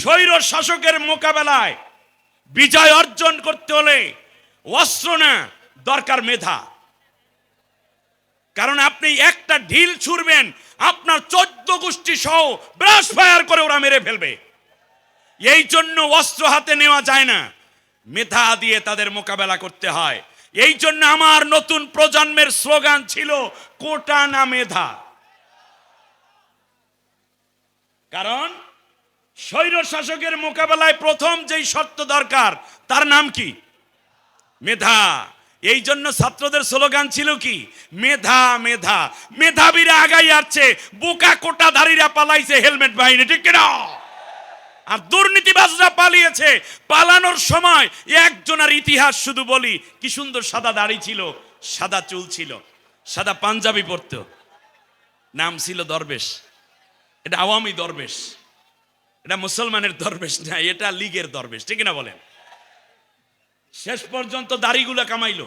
স্বৈর শাসকের মোকাবেলায় বিজয় অর্জন করতে হলে অস্ত্র না দরকার মেধা। কারণ আপনি একটা ঢিল ছুড়বেন, আপনার চোদ্দ গোষ্ঠী সহ ব্রাশ ফায়ার করে ওরা মেরে ফেলবে। এই জন্য অস্ত্র হাতে নেওয়া যায় না। মেধা দিয়ে তাদের মোকাবেলা করতে হয়। এই জন্য আমার নতুন প্রজন্মের স্লোগান ছিল, কোটা না মেধা। কারণ স্বৈর শাসকের মোকাবেলায় প্রথম যেই শর্ত দরকার, তার নাম কি? মেধা। এই জন্য ছাত্রদের স্লোগান ছিল কি? মেধা মেধা। মেধাবীরা আগাই আসছে, বোকা কোটাধারীরা পালাইছে হেলমেট বাহিনী, ঠিক কিনা? আর দুর্নীতিবাজরা পালিয়েছে। পালানোর সময় একজনের ইতিহাস শুধু বলি, কি সুন্দর সাদা দাড়ি ছিল, সাদা চুল ছিল, সাদা পাঞ্জাবি পরতো। নাম ছিল দরবেশ। এটা আওয়ামী দরবেশ। এটা মুসলমানের দরবেশ না, এটা লীগের দরবেশ, ঠিক না বলেন? শেষ পর্যন্ত দাড়িগুলা কামাইলো,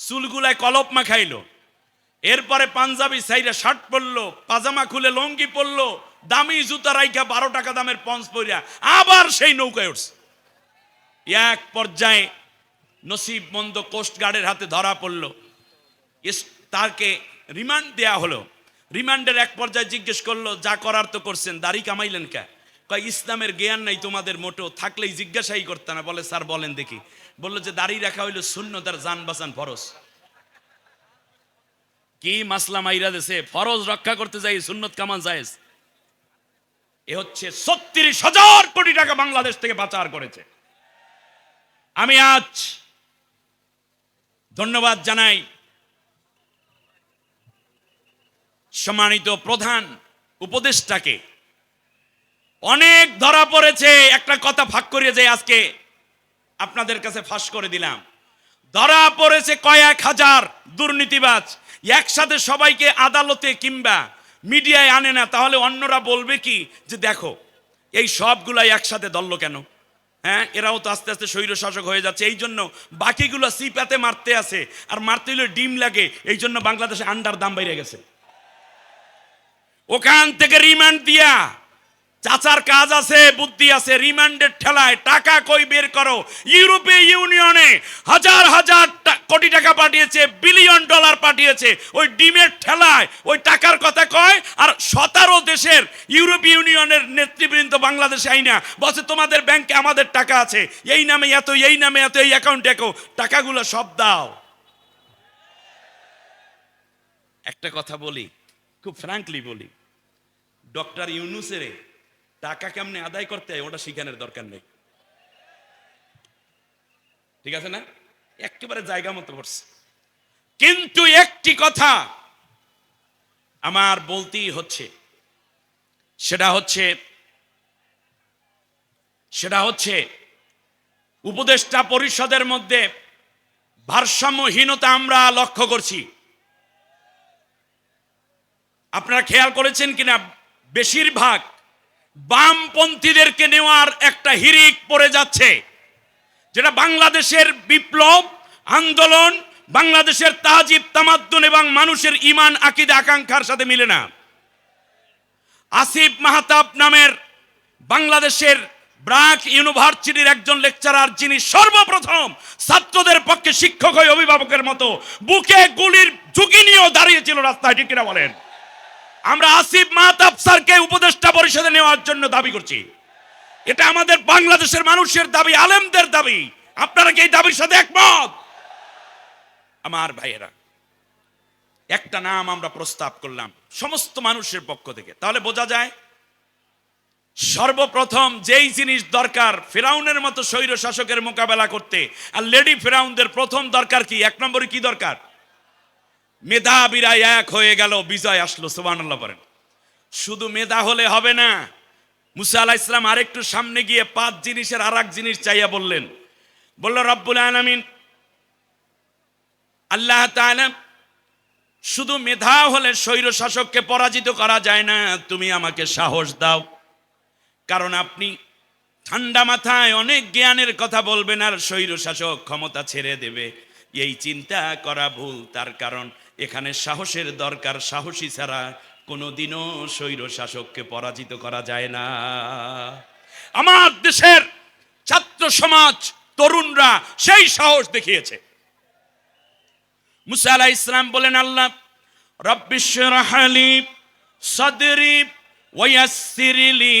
চুলগুলায় কলপ মাখাইলো, এরপরে পাঞ্জাবি সাইরা শার্ট পরলো, পাজামা খুলে লঙ্গি পরলো, দামি জুতা রাইখা বারো টাকা দামের পঞ্চ পরিয়া আবার সেই নৌকায় উঠছে। এক পর্যায়ে নসিব মন্দ কোস্টগার্ডের হাতে ধরা পড়ল। তাকে রিমান্ড দেয়া হলো। রিমান্ডের এক পর্যায়ে জিজ্ঞেস করল, যা করার তো করছেন, দাড়ি কামাইলেন কে? কয়, ইসলামের জ্ঞান নাই তোমাদের মোটো থাকলেই জিজ্ঞাসাই করতে না, বলে, স্যার, বলেন দেখি। বলল যে, দাড়ি রাখা হইল শূন্য তার যান বাঁচান ফরজ। কি মাসলা মাইরা দেশে ফরজ রক্ষা করতে যাই, সুন্নত কামান জায়েজ। এ হচ্ছে ছত্রিশ হাজার কোটি টাকা বাংলাদেশ থেকে পাচার করেছে। আমি আজ ধন্যবাদ জানাই সম্মানিত প্রধান উপদেষ্টাকে। অনেক ধরা পড়েছে। একটা কথা ফাঁক করিয়ে যায় আজকে আপনাদের কাছে ফাঁস করে দিলাম। ধরা পড়েছে কয়েক হাজার দুর্নীতিবাজ। একসাথে সবাইকে আদালতে কিংবা মিডিয়ায় আনে না, তাহলে অন্যরা বলবে কি? যে দেখো, এই সবগুলাই একসাথে দলল কেন? হ্যাঁ এরাও তো আস্তে আস্তে স্বৈর শাসক হয়ে যাচ্ছে। এই জন্য বাকিগুলো সিপাতে মারতে আছে। আর মারতে হলে ডিম লাগে। এই জন্য বাংলাদেশে আন্ডার দাম বেড়ে গেছে। ওখান থেকে রিমান্ড দিয়া চাচার কাজ আছে, বুদ্ধি আছে, রিমান্ডের ঠেলায় টাকা কই বের করো? ইউরোপীয় ইউনিয়নে হাজার হাজার কোটি টাকা পাঠিয়েছে, বিলিয়ন ডলার পাঠিয়েছে। ওই ডিমের ঠেলায় ওই টাকার কথা কয়, আর সতেরো দেশের ইউরোপীয় ইউনিয়নের নেতৃবৃন্দ বাংলাদেশে আইনা বলছে, তোমাদের ব্যাংকে আমাদের টাকা আছে। এই নামে এত, এই নামে এত, এই অ্যাকাউন্টে এত। টাকাগুলো সব দাও। একটা কথা বলি, খুব ফ্র্যাঙ্কলি বলি। ডক্টর ইউনুসের টাকা কেমনে আদায় করতে হয়, ওটা শিখানোর দরকার নেই। ঠিক আছে না? একেবারে জায়গা মতো পড়ছে। কিন্তু একটি কথা আমার বলতেই হচ্ছে। সেটা হচ্ছে সেটা হচ্ছে উপদেষ্টা পরিষদের মধ্যে ভারসাম্যহীনতা আমরা লক্ষ্য করছি। আপনারা খেয়াল করেছেন কিনা? বেশিরভাগ বামপন্থীদেরকে নেওয়ার একটা হিরিক পড়ে যাচ্ছে, যেটা বাংলাদেশের বিপ্লব, আন্দোলন, বাংলাদেশের তাজিব, তামাদ্দুন এবং মানুষের ইমান আকিদে, আকাঙ্ক্ষার সাথে মিলে না। আসিফ মাহতাব নামের বাংলাদেশের ব্রাক ইউনিভার্সিটির একজন লেকচারার যিনি সর্বপ্রথম ছাত্রদের পক্ষে শিক্ষক হয়ে অভিভাবকের মতো, বুকে গুলির ঝুঁকি নিয়েও দাঁড়িয়েছিল রাস্তায়, ঠিক কিনা বলেন? আমরা আসিফ মাহতাব স্যারকে উপদেষ্টা পরিষদে নেওয়ার জন্য দাবি করছি। এটা আমাদের বাংলাদেশের মানুষের দাবি, আলেমদের দাবি। আপনারা কি এই দাবির সাথে একমত? আমার ভাইয়েরা, একটা নাম আমরা প্রস্তাব করলাম সমস্ত মানুষের পক্ষ থেকে। তাহলে বোঝা যায়, সর্বপ্রথম যেই জিনিস দরকার, ফেরাউনের মতো স্বৈর শাসকের মোকাবেলা করতে। আর লেডি ফেরাউনদের প্রথম দরকার কি? এক নম্বরে কি দরকার? মেধাবীরা এক হয়ে গেল, বিজয় আসলো, সুবহানাল্লাহ বলেন। শুধু মেধা হলে হবে না, মুসা আলাহ ইসলাম আরেকটু সামনে গিয়ে পাঁচ জিনিসের আর জিনিস চাইয়া বললেন। বলল, রব্বুল আলমিন, আল্লাহ তাআলা শুধু মেধা হলে স্বৈর শাসককে পরাজিত করা যায় না, তুমি আমাকে সাহস দাও। কারণ আপনি ঠান্ডা মাথায় অনেক জ্ঞানের কথা বলবেন আর স্বৈর শাসক ক্ষমতা ছেড়ে দেবে। এই চিন্তা করা ভুল, তার কারণ এখানে সাহসের দরকার, সাহসী ছাড়া কোনোদিনও স্বৈর শাসককে পরাজিত করা যায় না। আমার দেশের ছাত্র সমাজ, তরুণরা সেই সাহস দেখিয়েছে। মুসা আলাহ ইসলাম বলেন, আল্লাহ রব্বিশ্বরাহালি সদরি ওয়াসিরলি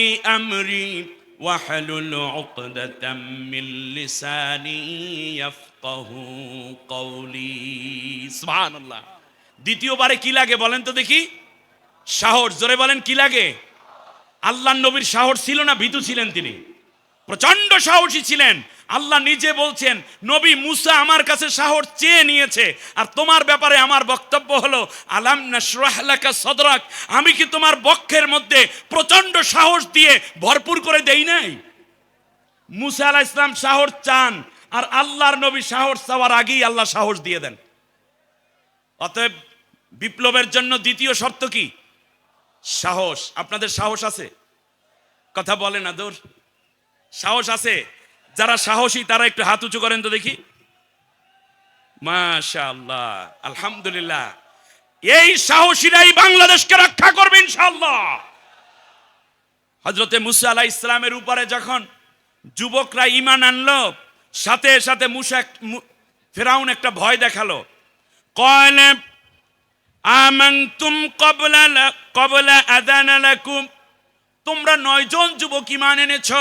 দ্বিতীয়বারে কি লাগে বলেন তো দেখি? সাহস, জোরে বলেন, কি লাগে? আল্লাহ নবীর সাহস ছিল না, ভীতু ছিলেন তিনি। প্রচণ্ড সাহসী ছিলেন। আল্লাহ নিজে বলছেন, নবী মুসা আমার কাছে সাহস চেয়ে নিয়েছে, আর তোমার ব্যাপারে আমার বক্তব্য হলো, আলাম নাসরাহলাকা সদরাক, আমি কি তোমার বক্ষের মধ্যে প্রচণ্ড সাহস দিয়ে ভরপুর করে দেই নাই? মুসা আলাহ ইসলাম সাহস চান, আর আল্লাহর নবী সাহস চাওয়ার আগেই আল্লাহ সাহস দিয়ে দেন। অতএব বিপ্লবের জন্য দ্বিতীয় শর্ত কি? সাহস। আপনাদের সাহস আছে? কথা বলে না দৌড় সাহস আছে? যারা সাহসী, তারা একটু হাত উঁচু করেন তো দেখি। মাশাআল্লাহ, আলহামদুলিল্লাহ। এই সাহসীরাই বাংলাদেশকে রক্ষা করবে ইনশাআল্লাহ। হজরতে মুসা আলাহ ইসলামের উপরে যখন যুবকরা ইমান আনলো, সাথে সাথে মুসা ফেরাউন একটা ভয় দেখাল। কয়লে আমান্তুম কবলা কবলা আদানা লাকুম। তোমরা নয়জন যুবক ইমান এনেছ।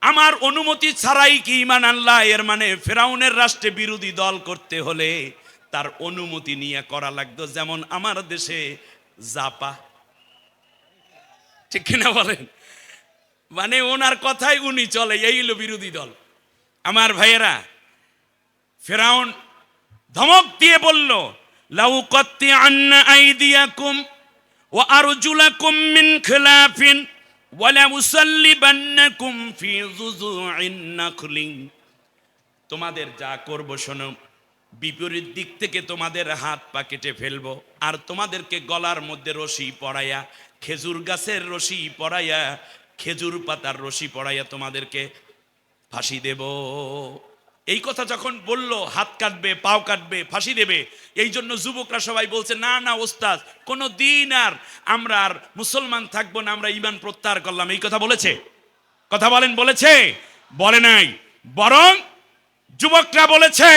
আমার অনুমতি ছাড়াই কি ইমান আল্লাহ এর মানে ফেরাউনের রাষ্ট্রে বিরোধী দল করতে হলে তার অনুমতি নিয়ে করা লাগতো। যেমন আমার দেশে জাপা। ঠিক কিনা বলেন? মানে ওনার কথাই উনি চলে, এই হলো বিরোধী দল। আমার ভাইয়েরা, ফেরাউন ধমক দিয়ে বলল ও আরজুলাকুম মিন খিলাফিন ওয়ালা মুসাল্লিবান্নাকুম ফি যুযুইন নাখলিন। তোমাদের যা করব শোনো, বিপরীত দিক থেকে তোমাদের হাত পা কেটে ফেলব আর তোমাদেরকে গলার মধ্যে রশি পড়াইয়া খেজুর গাছের রশি পড়াইয়া খেজুর পাতার রশি পড়াইয়া তোমাদেরকে ফাঁসি দেব। এই কথা যখন বলল, হাত কাটবে, পাও কাটবে, ফাঁসি দেবে, এই জন্য যুবকরা সবাই বলছে, না না, ওস্তাদ, কোনো দিন আর আমরা আর মুসলমান থাকব না, আমরা ইমান প্রত্যাহার করলাম। এই কথা বলেছে। কথা বলেন, বলেছে? বলে নাই। বরং যুবকরা বলেছে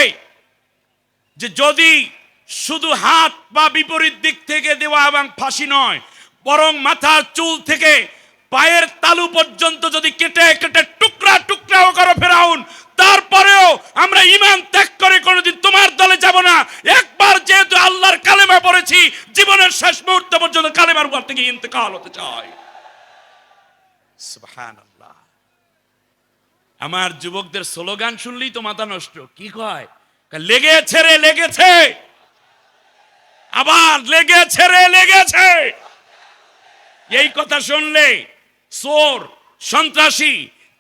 যে, যদি শুধু হাত বা বিপরীত দিক থেকে দেওয়া এবং ফাঁসি নয়, বরং মাথার চুল থেকে পায়ের তালু পর্যন্ত যদি কেটে কেটে টুকরা, টুকরাও করো ফেরাউন তারপরেও আমরা ইমান ত্যাগ করে কোনোদিন তোমার দলে যাব না। একবার যেহেতু আল্লাহর কালেমা পড়েছি জীবনের শেষ মুহূর্ত পর্যন্ত কালেমার উপর থেকে ইন্তেকাল হতে সুবহানাল্লাহ। আমার যুবকদের স্লোগান শুনলেই তো মাথা নষ্ট। কি কয়? কয়, লেগেছে রে লেগেছে। আবার লেগেছে রে লেগেছে। এই কথা শুনলে চোর সন্ত্রাসী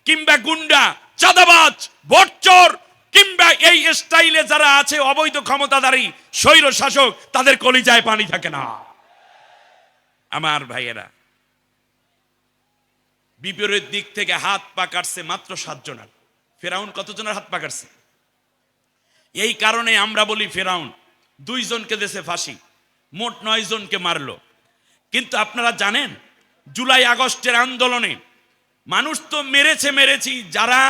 কিংবা গুন্ডা চাঁদাবাজ ভোটচোর কিংবা এই স্টাইলে যারা আছে, অবৈধ ক্ষমতাধারী, স্বৈর শাসক, তাদের কলিজায় পানি থাকে না। আমার ভাইয়েরা, বিপরীত দিক থেকে হাত পা কাটছে মাত্র সাতজনের ফেরাউন কতজনের হাত পা কাটছে এই কারণে আমরা বলি ফেরাউন, দুইজনকে দেশে ফাঁসি, মোট নয় জনকে মারলো। কিন্তু আপনারা জানেন, জুলাই আগস্টের আন্দোলনে মানুষ তো মেরেছে মেরেছি, যারা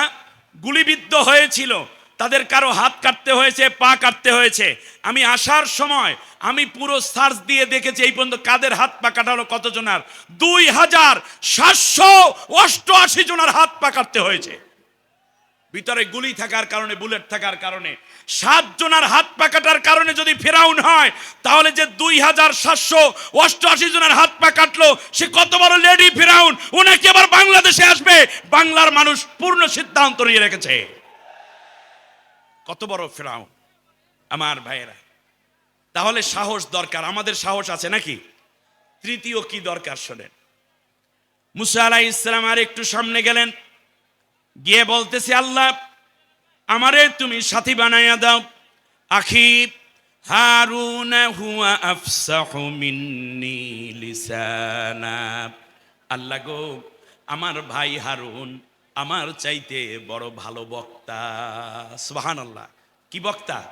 গুলিবিদ্ধ হয়েছিল, তাদের কারও হাত কাটতে হয়েছে, পা কাটতে হয়েছে। আমি আসার সময় আমি পুরো সার্চ দিয়ে দেখেছি, এই পর্যন্ত কাদের হাত পা কাটালো, কতজনার? দুই হাজার সাতশো অষ্টআশি জনের হাত পা কাটতে হয়েছে। ভিতরে গুলি থাকার কারণে, বুলেট থাকার কারণে সাত জনের হাত পা কাটার কারণে যদি ফেরাউন হয়, তাহলে যে দুই হাজার সাতশো অষ্টআশি জনের হাত পা কাটলো, সে কত বড় লেডি ফেরাউন? ওনাকে আবার বাংলাদেশে আসবে। বাংলার মানুষ পূর্ণ সিদ্ধান্ত নিয়ে রেখেছে। কত বড় ফেরাউন? আমার ভাইয়েরা, তাহলে সাহস দরকার। আমাদের সাহস আছে নাকি? তৃতীয় কি দরকার শোনেন। মুসা আলাহ ইসলাম আর একটু সামনে গেলেন। গিয়ে বলতেছে, আল্লাহ, আমারে তুমি সাথী বানাইয়া দাও। আখি, হারুন হুয়া আফসাহু মিন্নি লিসানা। আল্লাহ গো, আমার ভাই হারুন আমার চাইতে বড় ভালো বক্তা। সুবহানাল্লাহ। কি বক্তা?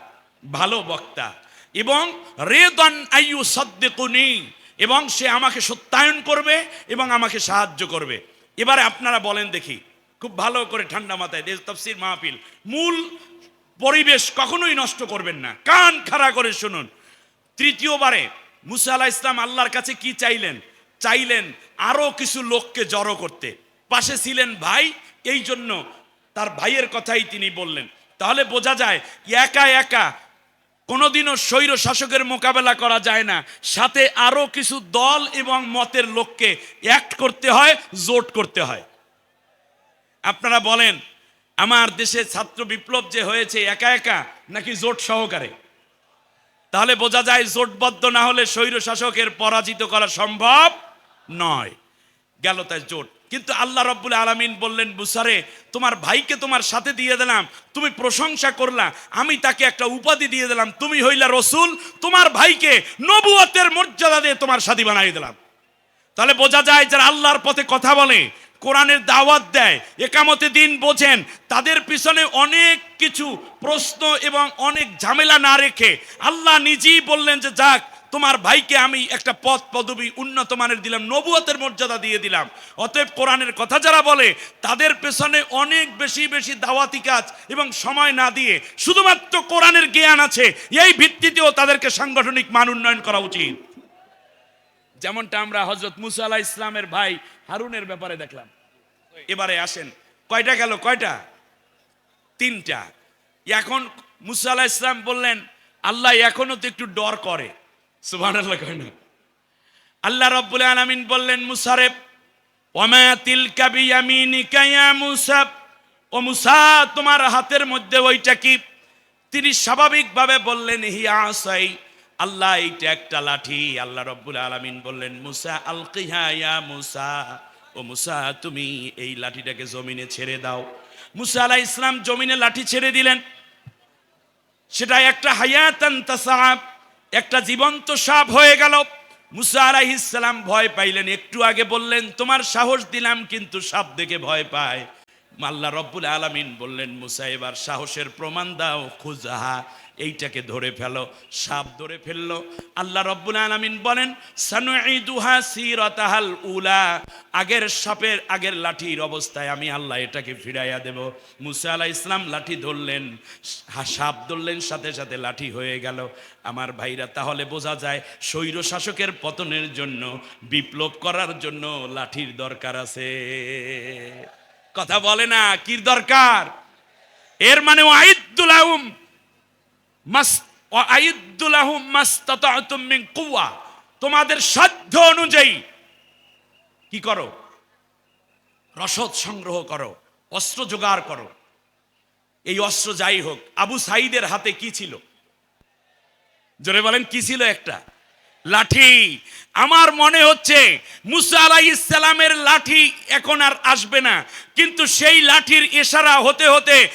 ভালো বক্তা। এবং রেদন আইয়ু সদ্দেকুনি। এবং সে আমাকে সত্যায়ন করবে এবং আমাকে সাহায্য করবে। এবারে আপনারা বলেন দেখি খুব ভালো করে ঠান্ডা মাথায় দেশ তফসির মাহফিল। মূল পরিবেশ কখনোই নষ্ট করবেন না। কান খাড়া করে শুনুন। তৃতীয়বারে মুসা আলাহ ইসলাম আল্লাহর কাছে কি চাইলেন? চাইলেন আরও কিছু লোককে জড়ো করতে। পাশে ছিলেন ভাই, এই জন্য তার ভাইয়ের কথাই তিনি বললেন। তাহলে বোঝা যায়, একা একা কোনোদিনও স্বৈর শাসকের মোকাবেলা করা যায় না। সাথে আরও কিছু দল এবং মতের লোককে অ্যাক্ট করতে হয়, জোট করতে হয়। আপনারা বলেন, আমার দেশে ছাত্র বিপ্লব যে হয়েছে, একা একা নাকি জোট সহকারে? তাহলে বোঝা যায় জোটবদ্ধ না হলে স্বৈর শাসকের পরাজিত করা সম্ভব নয়। গেল তাই জোট। কিন্তু আল্লাহ রব্বুল আলমিন বললেন, বুসারে, তোমার ভাইকে তোমার সাথে দিয়ে দিলাম, তুমি প্রশংসা করলা, আমি তাকে একটা উপাধি দিয়ে দিলাম, তুমি হইলা রসুল, তোমার ভাইকে নবুয়তের মর্যাদা দিয়ে তোমার সাথী বানাই দিলাম। তাহলে বোঝা যায় যারা আল্লাহর পথে কথা বলে কোরআনের দাওয়াত দেয়, একামতে দিন বোঝেন, তাদের পিছনে অনেক কিছু প্রশ্ন এবং অনেক ঝামেলা না রেখে আল্লাহ নিজেই বললেন যে, যাক, তোমার ভাইকে আমি একটা পদ পদবি উন্নত মানের দিলাম, নবুয়তের মর্যাদা দিয়ে দিলাম। অতএব কোরআনের কথা যারা বলে, তাদের পেছনে অনেক বেশি বেশি দাওয়াতি কাজ এবং সময় না দিয়ে শুধুমাত্র কোরআনের জ্ঞান আছে, এই ভিত্তিতেও তাদেরকে সাংগঠনিক মান উন্নয়ন করা উচিত। যেমনটা আমরা হজরত মুসা ইসলামের ভাই হারুনের ব্যাপারে দেখলাম। এবারে আসেন, কয়টা গেল? কয়টা? তিনটা। এখন মুসা আলাহ ইসলাম বললেন, আল্লাহ এখনও তো একটু ডর করে। সুবাহ আল্লাহ না। আল্লাহ রব্বুল আলমিন বললেন মুসারেব ওমা তিলকা বিয়ামিনিকা ইয়া ও মুসা, তোমার হাতের মধ্যে ওইটা কি? তিনি স্বাভাবিকভাবে বললেন, হিয়া আসাই। আল্লাহ এইটা একটা লাঠি। আল্লাহ রব্বুল আলমিন বললেন, মুসা, আলকিহা ইয়া মুসা। ও মুসা, তুমি এই লাঠিটাকে জমিনে ছেড়ে দাও। মুসা আলাহ ইসলাম জমিনে লাঠি ছেড়ে দিলেন। সেটা একটা হায়াতান তাসাব, একটা জীবন্ত সাপ হয়ে গেল। মুসা আলাইহিসসালাম ভয় পাইলেন। একটু আগে বললেন, তোমার সাহস দিলাম, কিন্তু সাপ দেখে ভয় পায়। আল্লাহ রব্বুল আলামিন বললেন, মুসা, এবার সাহসের প্রমাণ দাও, খুজাহা। এইটাকে ধরে ফেলো, সাপ ধরে ফেলল। আল্লাহ রব্বুল আলামিন বলেন, সানুঈদুহা সিরাতাহাল উলা। আগের সাপের আগের লাঠির অবস্থায় আমি আল্লাহ এটাকে ফিরাইয়া দেব। মুসা আলাহ ইসলাম লাঠি ধরলেন সাপ ধরলেন, সাথে সাথে লাঠি হয়ে গেল। আমার ভাইরা, তাহলে বোঝা যায় স্বৈর শাসকের পতনের জন্য, বিপ্লব করার জন্য লাঠির দরকার আছে। কথা বলে না, কি দরকার? এর মানে আইদুল আউম মাস আইদুল আহুম মাস্তাতাতুম মিন কুওয়া তোমাদের সাধ্য অনুযায়ী কি করো? রসদ সংগ্রহ করো, অস্ত্র জোগাড় করো। এই অস্ত্র যাই হোক, আবু সাইদের হাতে কি ছিল? জোরে বলেন, কি ছিল একটা? লাঠি। আমার মনে হচ্ছে মুসা আলাই ইসলামের লাঠি এখন আর আসবে না। কিন্তু সেই লাঠির ইশারা হতে হতে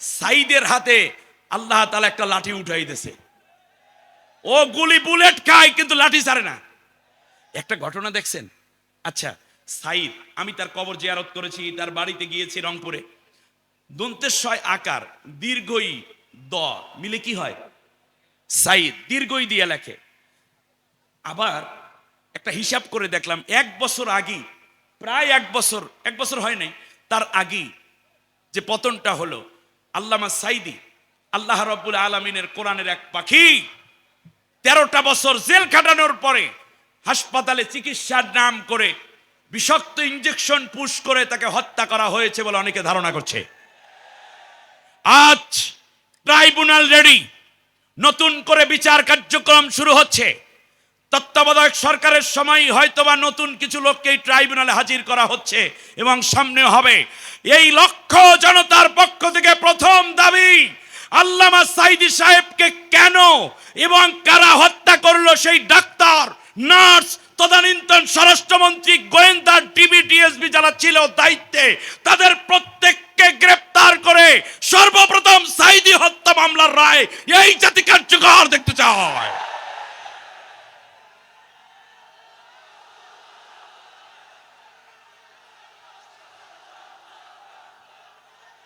সাইদের হাতে আল্লাহ তালা একটা লাঠি উঠাই দিছে ও গুলি বুলেট খায়, কিন্তু লাঠি ছাড়ে না। একটা ঘটনা দেখছেন? আচ্ছা সাইদ, আমি তার কবর জিয়ারত করেছি, তার বাড়িতে গিয়েছি রংপুরে। দন্তেশ্বয় আকার, দীর্ঘই দ, মিলে কি হয়? সাইদ, দীর্ঘই দিয়ে লেখে। আবার একটা হিসাব করে দেখলাম, এক বছর আগে প্রায় এক বছর এক বছর হয় নাই, তার আগেই যে পতনটা হলো, আল্লামা সাইদি আল্লাহ রব্বুল আলমিনের কোরআনের এক পাখি তেরোটা বছর জেল খাটানোর পরে হাসপাতালে চিকিৎসার নাম করে বিষাক্ত ইঞ্জেকশন পুশ করে তাকে হত্যা করা হয়েছে বলে অনেকে ধারণা করছে। আজ ট্রাইব্যুনাল রেডি। নতুন করে বিচার কার্যক্রম শুরু হচ্ছে। তত্ত্বাবধায়ক সরকারের সময় হয়তোবা নতুন কিছু লোককে ট্রাইব্যুনালে হাজির করা হচ্ছে এবং সামনে হবে। এই লক্ষ্য জনতার পক্ষ থেকে প্রথম দাবি আল্লামা সাইদি সাহেবকে কেন এবং কারা হত্যা করল সেই ডাক্তার, নার্স, তদানীন্তন স্বরাষ্ট্রমন্ত্রী গোয়েন্দা ডিবি ডিএসবি যারা ছিল দায়িত্বে, তাদের প্রত্যেককে গ্রেপ্তার করে সর্বপ্রথম সাইদি হত্যা মামলার রায় এই জাতি কার্যকর দেখতে চায়।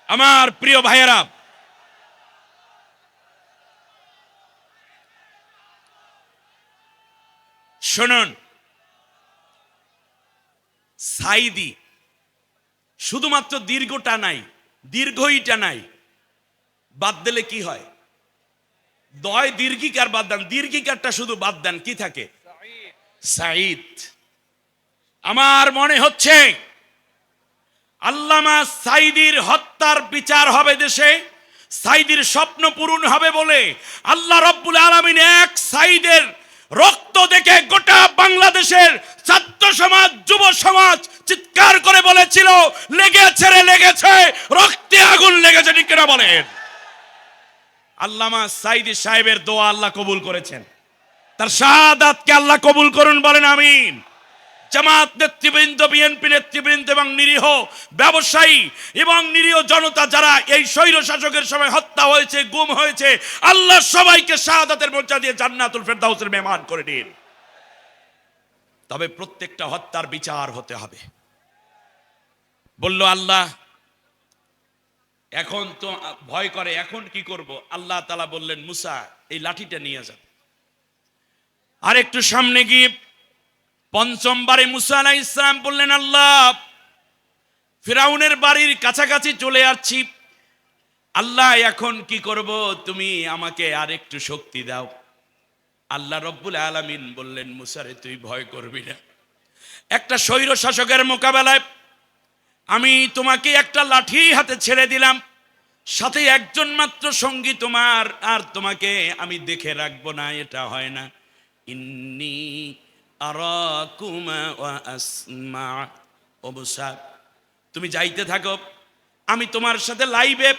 আমার প্রিয় ভাইয়েরা শুনুন। সাইদি, শুধুমাত্র দীর্ঘটা নাই, দীর্ঘইটা নাই। বাদ দিলে কি হয়? দয় দীর্ঘিকার বাদ দেন। দীর্ঘিকারটা শুধু বাদ দেন, কি থাকে? সাইদ আমার মনে হচ্ছে, আল্লামা সাইদির হত্যার বিচার হবে দেশে সাইদির স্বপ্ন পূরণ হবে বলে আল্লাহ রব্বুল আলমিন এক সাইদের রক্ত দেখে গোটা বাংলাদেশের ছাত্র সমাজ, যুব সমাজ চিৎকার করে বলেছিল, লেগেছে রে, লেগেছে, রক্তে আগুন লেগেছে, ঠিক কিনা বলেন? আল্লামা সাইদি সাহেবের দোয়া আল্লাহ কবুল করেছেন। তার শাহাদাতকে আল্লাহ কবুল করুন বলেন, আমিন। জামাত নেতৃবৃন্দ বিএনপি নেতৃবৃন্দ এবং নিরীহ ব্যবসায়ী এবং নিরীহ জনতা যারা এই স্বৈর শাসকের সময় হত্যা হয়েছে, গুম হয়েছে, আল্লাহ সবাইকে শাহাদাতের মর্যাদা দিয়ে জান্নাতুল ফেরদাউসের মেহমান করে দিন। তবে প্রত্যেকটা হত্যার বিচার হতে হবে। বলল, আল্লাহ, এখন তো ভয় করে, এখন কি করব? আল্লাহ তালা বললেন, মুসা, এই লাঠিটা নিয়ে যান আর একটু সামনে গিয়ে পঞ্চমবারে মুসা আলাহ ইসলাম বললেন, আল্লাহ, ফেরাউনের বাড়ির কাছাকাছি চলে আসছি। আল্লাহ, এখন কি করব? তুমি আমাকে আর একটু শক্তি দাও। আল্লাহ রব্বুল আলামিন বললেন মুসারে তুই ভয় করবি না। একটা স্বৈর শাসকের মোকাবেলায় আমি তোমাকে একটা লাঠি হাতে ছেড়ে দিলাম। সাথে একজন মাত্র সঙ্গী তোমার, আর তোমাকে আমি দেখে রাখব না, এটা হয় না। ইন্নি তুমি যাইতে থাকো। আমি তোমার সাথে লাইভে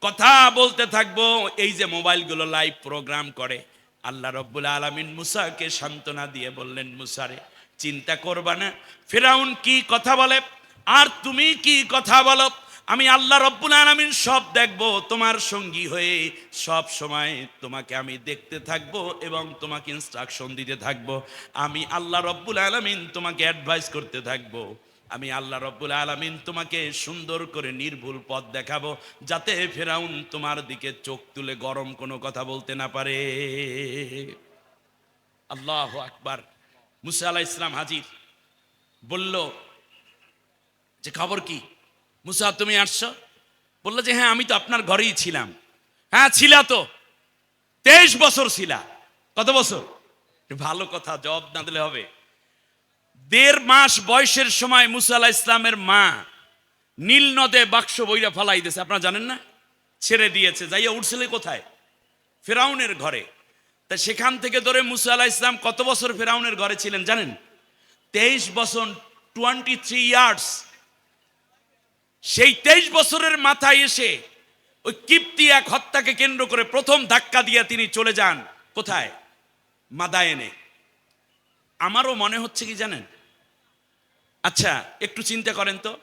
কথা বলতে থাকব। এই যে মোবাইলগুলো লাইভ প্রোগ্রাম করে, আল্লাহ রব্বুল আলমিন মুসাকে সান্ত্বনা দিয়ে বললেন, মুসারে, চিন্তা করবা না। ফেরাউন কি কথা বলে? আর তুমি কি কথা বলো? আমি আল্লাহ রব্বুল আলমিন সব দেখব, তোমার সঙ্গী হয়ে সব সময় তোমাকে আমি দেখতে থাকব এবং তোমাকে ইনস্ট্রাকশন দিতে থাকব। আমি আল্লাহ রব্বুল আলমিন তোমাকে অ্যাডভাইস করতে থাকব। আমি আল্লাহ রব্বুল আলমিন তোমাকে সুন্দর করে নির্ভুল পথ দেখাবো, যাতে ফেরাউন তোমার দিকে চোখ তুলে গরম কোনো কথা বলতে না পারে। আল্লাহ আকবার। মুসা আলাহ ইসলাম হাজির। বলল, যে খবর কি? মুসা, তুমি আসছো? বলল যে হ্যাঁ আমি তো আপনার ঘরেই ছিলাম। হ্যাঁ ছিলা তো। তেইশ বছর ছিলা। কত বছর? ভালো কথা, জবাব না দিলে হবে। দেড় মাস বয়সের সময় মুসা ইসলামের মা নীল নদে বাক্স বইরা ফালাই দিয়েছে। আপনারা জানেন না? ছেড়ে দিয়েছে। যাইয়া উঠছিলে কোথায়? ফেরাউনের ঘরে। তা সেখান থেকে ধরে মুসা আলাহ ইসলাম কত বছর ফেরাউনের ঘরে ছিলেন জানেন? তেইশ বছর টোয়েন্টি থ্রি ইয়ার্স সেই তেইশ বছরের মাথায় এসে ওই কিপ্তি এক হত্যাকে কেন্দ্র করে প্রথম ধাক্কা দিয়ে তিনি চলে যান। কোথায়? মাদায়েনে। আমারও মনে হচ্ছে কি জানেন? আচ্ছা একটু চিন্তা করেন তো।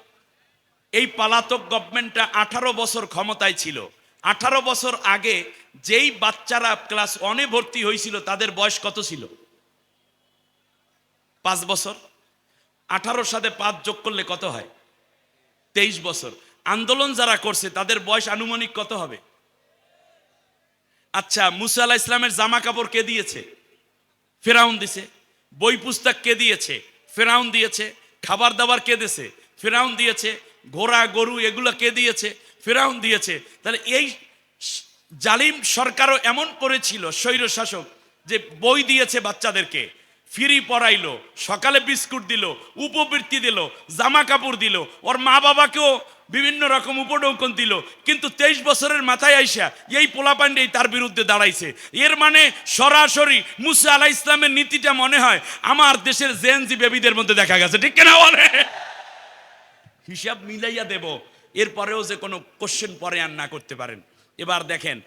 এই পালাতক গভর্নমেন্টটা আঠারো বছর ক্ষমতায় ছিল। আঠারো বছর আগে যেই বাচ্চারা ক্লাস ওয়ানে ভর্তি হয়েছিল, তাদের বয়স কত ছিল? পাঁচ বছর। আঠারোর সাথে পাঁচ যোগ করলে কত হয়? তেইশ বছর। আন্দোলন যারা করছে, তাদের বয়স আনুমানিক কত হবে? আচ্ছা মুসা আলাহ ইসলামের জামা কাপড় কে দিয়েছে? ফেরাউন দিছে। বই পুস্তক কে দিয়েছে? ফেরাউন দিয়েছে। খাবার দাবার কে দিয়েছে? ফেরাউন দিয়েছে। ঘোড়া, গরু, এগুলো কে দিয়েছে? ফেরাউন দিয়েছে। তাহলে এই জালিম সরকারও এমন করেছিল স্বৈর শাসক যে বই দিয়েছে বাচ্চাদেরকে। ফ্রি পড়াইলো সকালে বিস্কুট দিল, উপবৃত্তি দিল, জামা কাপড় দিল, ওর মা বাবাকেও বিভিন্ন রকম উপডৌকন দিল, কিন্তু তেইশ বছরের মাথায় আইসা এই পোলাপান্ডেই তার বিরুদ্ধে দাঁড়াইছে। এর মানে সরাসরি মুসা আলাহ ইসলামের নীতিটা মনে হয় আমার দেশের জেনজি বেবিদের মধ্যে দেখা গেছে, ঠিক কিনা বলে? হিসাব মিলাইয়া দেব, এরপরেও যে কোনো কোশ্চেন পরে আর না করতে পারেন। এবার দেখেন,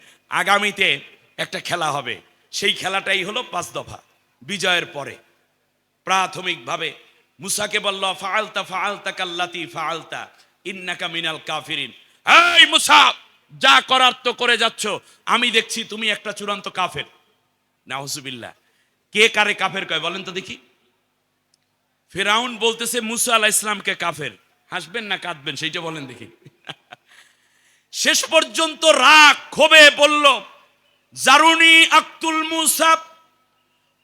আগামীতে একটা খেলা হবে, সেই খেলাটাই হলো পাঁচ দফা। বিজয়ের পরে। প্রাথমিকভাবে মুসাকে বলল ফালতা ফালতা কাল্লাতি ফালতা ইন্নাকা মিনাল কাফিরিন। এই মুসা, যা করার তো করে যাচ্ছ, আমি দেখছি তুমি একটা চূড়ান্ত কাফের। নাহসুবিল্লাহ কে কারে কাফের কয়, বলেন তো দেখি। ফেরাউন বলতেছে, মুসা আলাহ ইসলামকে কাফের। হাসবেন না কাঁদবেন, সেইটা বলেন দেখি। শেষ পর্যন্ত রাগ ক্ষোভে বলল, জারুনি আক্তুল মুসাব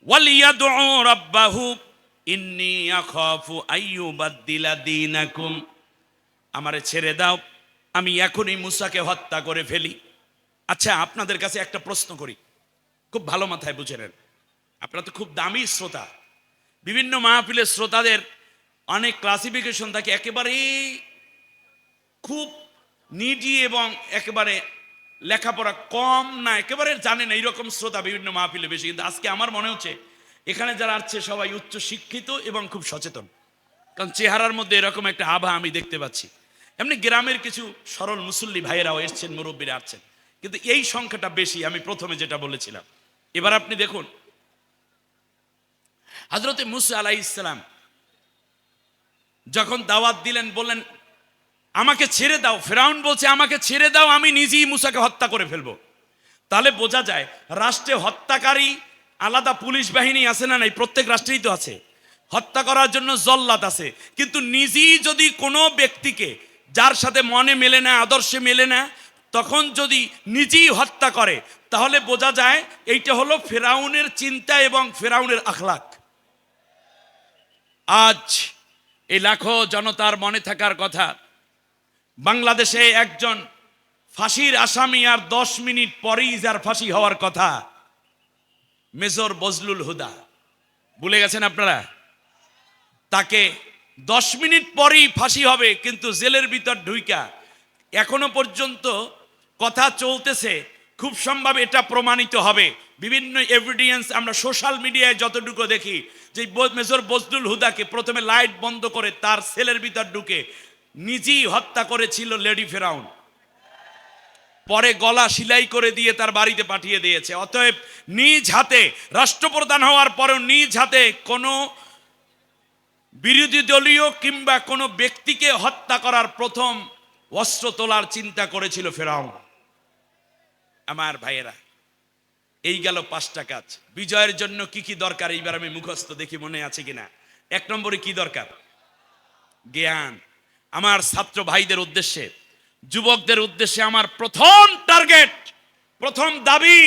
ওয়ালিয়াদু রাব্বাহু, ইন্নী আখাফু আইয়ুবাদ্দিলা দীনাকুম। আমারে ছেড়ে দাও, আমি এখনই মুসাকে হত্যা করে ফেলি। আচ্ছা আপনাদের কাছে একটা প্রশ্ন করি। খুব ভালো মাথায় বুঝে নেন। আপনারা তো খুব দামি শ্রোতা। বিভিন্ন মাহফিলের শ্রোতাদের অনেক ক্লাসিফিকেশন থাকে, একেবারেই খুব নিডি এবং একেবারে লেখাপড়া কম না, একেবারে জানে না, এইরকম শ্রোতা বিভিন্ন মাহফিলে বেশি। কিন্তু আজকে আমার মনে হচ্ছে, এখানে যারা আসছে সবাই উচ্চ শিক্ষিত এবং খুব সচেতন। কারণ চেহারার মধ্যে এরকম একটা আভা আমি দেখতে পাচ্ছি। এমনি গ্রামের কিছু সরল মুসল্লি ভাইয়েরাও এসছেন, মুরব্বীরা আসছেন কিন্তু এই সংখ্যাটা বেশি, আমি প্রথমে যেটা বলেছিলাম। এবার আপনি দেখুন হজরতে মুসা আলাই ইসলাম যখন দাওয়াত দিলেন, বললেন আমাকে ছেড়ে দাও। ফেরাউন বলছে, আমাকে ছেড়ে দাও, আমি নিজেই মুসাকে হত্যা করে ফেলব। তাহলে বোঝা যায়, রাষ্ট্রে হত্যাকারী, আলাদা পুলিশ বাহিনী আছে না নাই? প্রত্যেক রাষ্ট্রেই তো আছে। হত্যা করার জন্য জল্লাদ আছে। কিন্তু নিজেই যদি কোনো ব্যক্তিকে, যার সাথে মনে মেলে না, আদর্শে মেলে না, তখন যদি নিজেই হত্যা করে, তাহলে বোঝা যায় এইটা হলো ফেরাউনের চিন্তা এবং ফেরাউনের আখলাক। আজ এই লাখো জনতার মনে থাকার কথা বাংলাদেশে একজন ফাঁসির আসামি আর দশ মিনিট পরেই যার ফাঁসি হওয়ার কথা, মেজর বজলুল হুদা। ভুলে গেছেন আপনারা? তাকে দশ মিনিট পরেই ফাঁসি হবে, কিন্তু জেলের ভিতর ঢুইকা। এখনও পর্যন্ত কথা চলতেছে, খুব সম্ভব এটা প্রমাণিত হবে। বিভিন্ন এভিডেন্স আমরা সোশ্যাল মিডিয়ায় যতটুকু দেখি, যে মেজর বজলুল হুদাকে প্রথমে লাইট বন্ধ করে তার সেলের ভিতর ঢুকে নিজেই হত্যা করেছিল লেডি ফেরাউন। পরে গলা সিলাই করে দিয়ে তার বাড়িতে পাঠিয়ে দিয়েছে। অতএব নিজ হাতে, রাষ্ট্রপ্রধান হওয়ার পরেও নিজ হাতে কোনো বিরোধী দলীয় কিংবা কোনো ব্যক্তিকে হত্যা করার প্রথম অস্ত্র তোলার চিন্তা করেছিল ফেরাউন। আমার ভাইয়েরা, এই গেল পাঁচটা কাজ। বিজয়ের জন্য কি কি দরকার এইবার আমি মুখস্থ দেখি মনে আছে কিনা? এক নম্বরে কি দরকার? জ্ঞান। আমার ছাত্র ভাইদের উদ্দেশ্যে, যুবকদের উদ্দেশ্যে আমার প্রথম টার্গেট, প্রথম দাবি,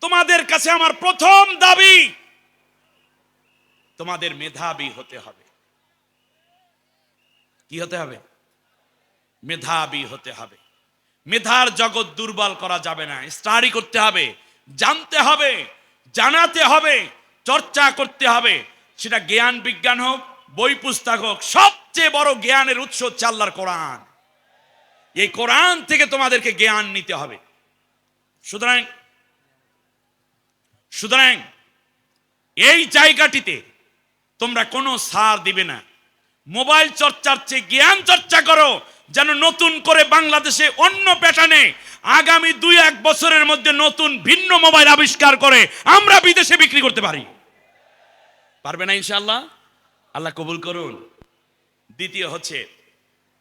তোমাদের কাছে আমার প্রথম দাবি, তোমাদের মেধাবী হতে হবে। কি হতে হবে? মেধাবী হতে হবে। মেধার জগৎ দুর্বল করা যাবে না। স্টাডি করতে হবে, জানতে হবে, জানাতে হবে, চর্চা করতে হবে। সেটা জ্ঞান, বিজ্ঞান হোক বই পুস্তক হোক সবচেয়ে বড় জ্ঞানের উৎস হচ্ছে আল্লাহর কোরআন। এই কোরআন থেকে তোমাদেরকে জ্ঞান নিতে হবে। সুতরাং সুতরাং এই জায়গাটিতে তোমরা কোনো সার দিবে না। মোবাইল চর্চার চেয়ে জ্ঞান চর্চা করো, যেন নতুন করে বাংলাদেশে অন্য প্যাটার্নে আগামী দুই এক বছরের মধ্যে নতুন ভিন্ন মোবাইল আবিষ্কার করে আমরা বিদেশে বিক্রি করতে পারি। পারবে না ইনশাল্লাহ আল্লাহ কবুল করুন। দ্বিতীয় হচ্ছে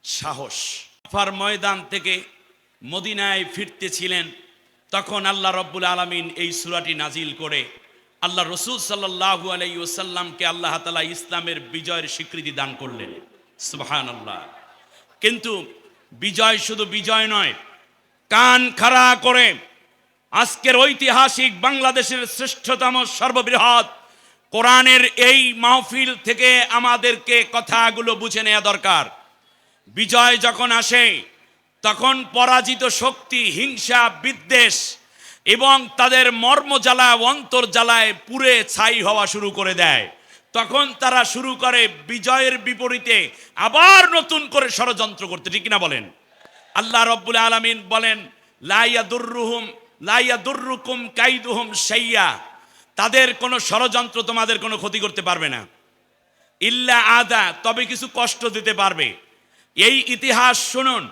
সাহস। আফার ময়দান থেকে মদিনায় ফিরতেছিলেন, তখন আল্লাহ রব্বুল আলমিন এই সুরাটি নাজিল করে আল্লাহ রসুল সাল্লাহু আলাই ওসাল্লামকে আল্লাহ তালা ইসলামের বিজয়ের স্বীকৃতি দান করলেন। সুবাহান আল্লাহ কিন্তু বিজয় শুধু বিজয় নয়, কান খাড়া করে আজকের ঐতিহাসিক বাংলাদেশের শ্রেষ্ঠতম সর্ববৃহৎ কোরআনের এই মাহফিল থেকে আমাদেরকে কথাগুলো বুঝে নেওয়া দরকার। বিজয় যখন আসে, তখন পরাজিত শক্তি, হিংসা, বিদ্বেষ এবং তাদের মর্ম জ্বালায় অন্তর জ্বালায় পুড়ে ছাই হওয়া শুরু করে দেয়। তখন তারা শুরু করে বিজয়ের বিপরীতে আবার নতুন করে ষড়যন্ত্র করতে। ঠিক না বলেন? আল্লাহ রব্বুল আলমিন বলেন লাইয়া দুর্রুহুম লাইয়া দুর্রুকুম কাইদুহুম সাইয়া তাদের কোনো ষড়যন্ত্র তোমাদের কোনো ক্ষতি করতে পারবে না। ইল্লা আদা, তবে কিছু কষ্ট দিতে পারবে। এই ইতিহাস শুনুন,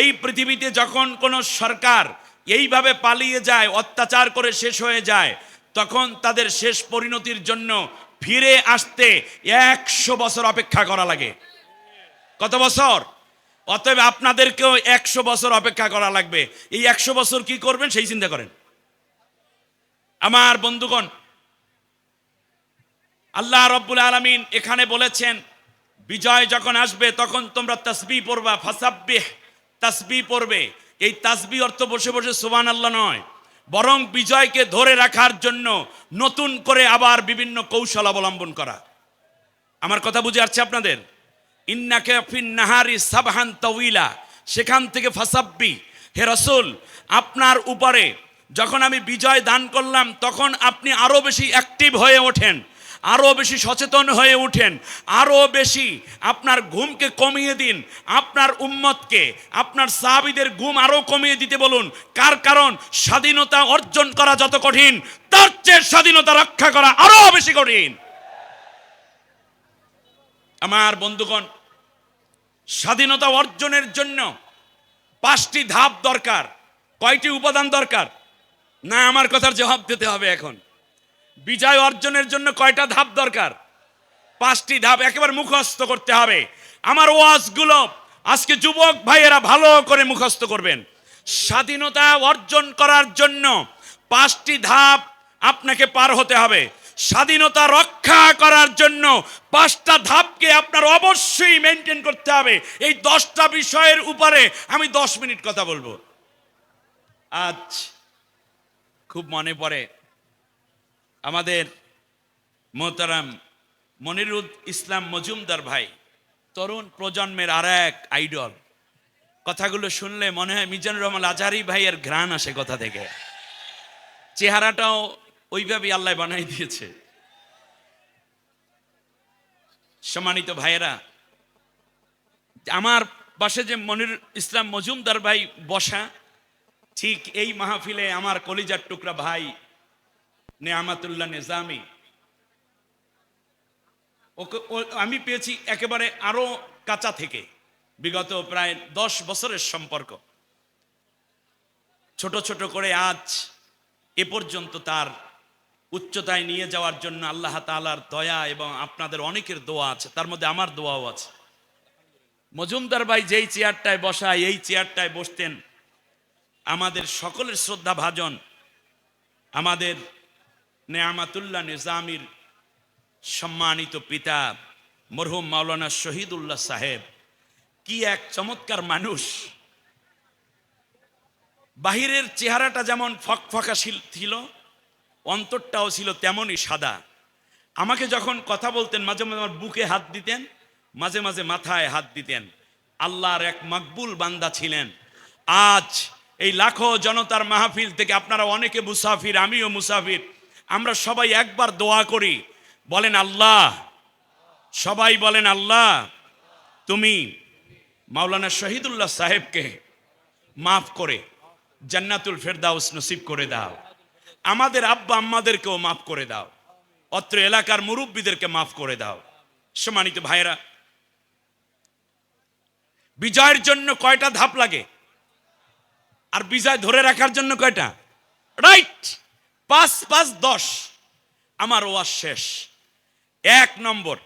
এই পৃথিবীতে যখন কোনো সরকার এইভাবে পালিয়ে যায়, অত্যাচার করে শেষ হয়ে যায়, তখন তাদের শেষ পরিণতির জন্য ফিরে আসতে একশো বছর অপেক্ষা করা লাগে। কত বছর? অতএব আপনাদেরকেও একশো বছর অপেক্ষা করা লাগবে। এই একশো বছর কি করবেন, সেই চিন্তা করেন। আমার বন্ধুগণ আল্লাহ রব্বুল আলমিন এখানে বলেছেন, বিজয় যখন আসবে তখন তোমরা তসবি পড়বা, ফাসাব্বিহ, তসবি পড়বে। এই তাসবি অর্থ বসে বসে সোবান আল্লাহ নয়, বরং বিজয়কে ধরে রাখার জন্য নতুন করে আবার বিভিন্ন কৌশল অবলম্বন করা। আমার কথা বুঝে আসছে আপনাদের? ইন্নাকে নাহারি সাবহান তউইলা সেখান থেকে ফাসাব্বি, হে রসুল, আপনার উপরে যখন আমি বিজয় দান করলাম, তখন আপনি আরও বেশি অ্যাক্টিভ হয়ে ওঠেন। আরও বেশি সচেতন হয়ে উঠেন। আরও বেশি আপনার ঘুমকে কমিয়ে দিন। আপনার উম্মতকে, আপনার সাহাবিদের ঘুম আরও কমিয়ে দিতে বলুন। কার কারণ? স্বাধীনতা অর্জন করা যত কঠিন, তার চেয়ে স্বাধীনতা রক্ষা করা আরও বেশি কঠিন। আমার বন্ধুগণ, স্বাধীনতা অর্জনের জন্য পাঁচটি ধাপ দরকার, কয়টি উপাদান দরকার? না, আমার কথার জবাব দিতে হবে এখন। বিজয় অর্জনের জন্য কয়টা ধাপ দরকার? পাঁচটি ধাপ একেবারে মুখস্থ করতে হবে। আমার ওয়াজগুলো আজকে যুবক ভাইয়েরা ভালো করে মুখস্থ করবেন। স্বাধীনতা অর্জন করার জন্য পাঁচটি ধাপ আপনাকে পার হতে হবে। স্বাধীনতা রক্ষা করার জন্য পাঁচটা ধাপকে আপনার অবশ্যই মেনটেন করতে হবে। এই দশটা বিষয়ের উপরে আমি দশ মিনিট কথা বলব। আজ খুব মনে পড়ে আমাদের মোহতারাম মনিরুদ ইসলাম মজুমদার ভাই, তরুণ প্রজন্মের আর এক আইডল। কথাগুলো শুনলে মনে হয় মিজানুর রহমান আজারি ভাইয়ের ঘ্রাণ আসে কথা থেকে। চেহারাটাও ওইভাবেই আল্লাহ বানাই দিয়েছে। সম্মানিত ভাইয়েরা, আমার পাশে যে মনির ইসলাম মজুমদার ভাই বসা, ঠিক এই মাহফিলে আমার কলিজার টুকরা ভাই নেয়ামাতুল্লাহ নিজামি। ওকে আমি পেয়েছি একেবারে আরও কাঁচা থেকে, বিগত প্রায় দশ বছরের সম্পর্ক। ছোট ছোট করে আজ এ পর্যন্ত তার উচ্চতায় নিয়ে যাওয়ার জন্য আল্লাহ তাআলার দয়া এবং আপনাদের অনেকের দোয়া আছে, তার মধ্যে আমার দোয়াও আছে। মজুমদার ভাই যেই চেয়ারটায় বসা এই চেয়ারটায় বসতেন, আমাদের সকলের শ্রদ্ধা ভাজন আমাদের নেয়ামাতুল্লাহ নিজামির সম্মানিত পিতা, মরহুম মাওলানা শহীদুল্লাহ সাহেব, কি এক চমৎকার মানুষ। বাহিরের চেহারাটা যেমন ফকফকা ছিল- অন্তরটাও ছিল তেমনই সাদা। আমাকে যখন কথা বলতেন, মাঝে মাঝে আমার বুকে হাত দিতেন, মাঝে মাঝে মাথায় হাত দিতেন। আল্লাহর এক মকবুল বান্দা ছিলেন। আজ এই লাখো জনতার মাহফিল থেকে আপনারা অনেকে মুসাফির, আমিও মুসাফির। আমরা সবাই একবার দোয়া করি। বলেন, আল্লাহ। সবাই বলেন, আল্লাহ। তুমি মাওলানা শহীদুল্লাহ সাহেবকে মাফ করে জান্নাতুল ফেরদাউস নসিব করে দাও। আমাদের আব্বা আম্মাদেরকেও মাফ করে দাও। অত্র এলাকার মুরব্বীদেরকে মাফ করে দাও। সম্মানিত ভাইরা বিজয়ের জন্য কয়টা ধাপ লাগে? আর বিজয় ধরে রাখার জন্য কয়টা? রাইট! পাঁচ পাঁচ, দশ। আমার ওয়াজ শেষ। এক নম্বর।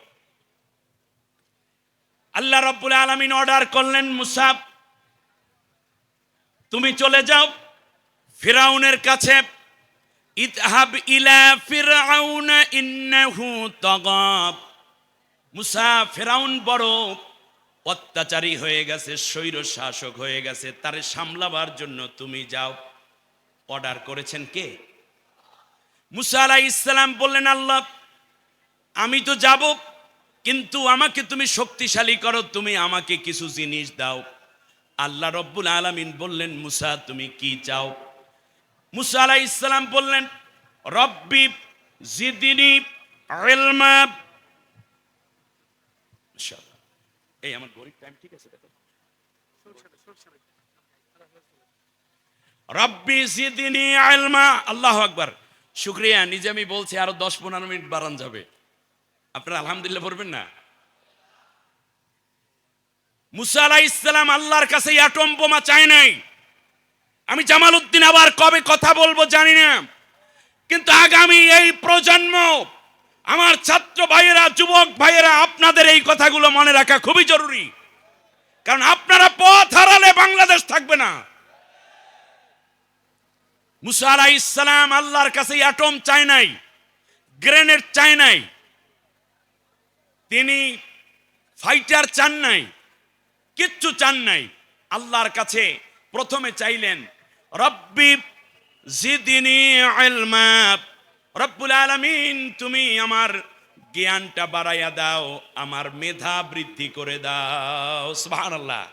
আল্লাহ রব্বুল আলমিন অর্ডার করলেন মুসাব তুমি চলে যাও ফিরাউনের কাছে। ইতহাব ইলা ফিরাউন, ইন্নাহু তাগাব। মুসা, ফেরাউন বড় অত্যাচারী হয়ে গেছে, স্বৈর শাসক হয়ে গেছে, তারে সামলাবার জন্য তুমি যাও। অর্ডার করেছেন কে? মুসা আলাহ ইসলাম বললেন, আল্লাহ, আমি তো যাব, কিন্তু আমাকে তুমি শক্তিশালী করো, তুমি আমাকে কিছু জিনিস দাও। আল্লাহ রব্বুল আলামিন বললেন, মুসা, তুমি কি চাও? মুসা আলাহ ইসলাম বললেন, রব্বি জিদিনি এই আমার গরিব টাইম ঠিক আছে রব্বি জিদিনি ইলমা। আল্লাহু আকবার। শুক্রিয়া, নিজে আমি বলছি আরও দশ পনেরো মিনিট বাড়ান যাবে। আপনারা আলহামদুলিল্লাহ পড়বেন না? মুসা আলাহ ইসলাম আল্লাহর কাছে অ্যাটম বোমা চায় নাই। আমি জামাল উদ্দিন আবার কবে কথা বলব জানি না। কিন্তু আগামী এই প্রজন্ম, আমার ছাত্র ভাইয়েরা, যুবক ভাইয়েরা, আপনাদের এই কথাগুলো মনে রাখা খুবই জরুরি। কারণ আপনারা পথ হারালে বাংলাদেশ থাকবে না। মুসা আল্লাহর কাছে অ্যাটম চায় নাই গ্রেনেড চায় নাই, তিনি ফাইটার চান নাই, কিচ্ছু চান নাই। আল্লাহর কাছে প্রথমে চাইলেন, রব্বি জিদিনি রব্বুল আলামিন, তুমি আমার জ্ঞানটা বাড়াইয়া দাও, আমার মেধা বৃদ্ধি করে দাও। সুবহানাল্লাহ।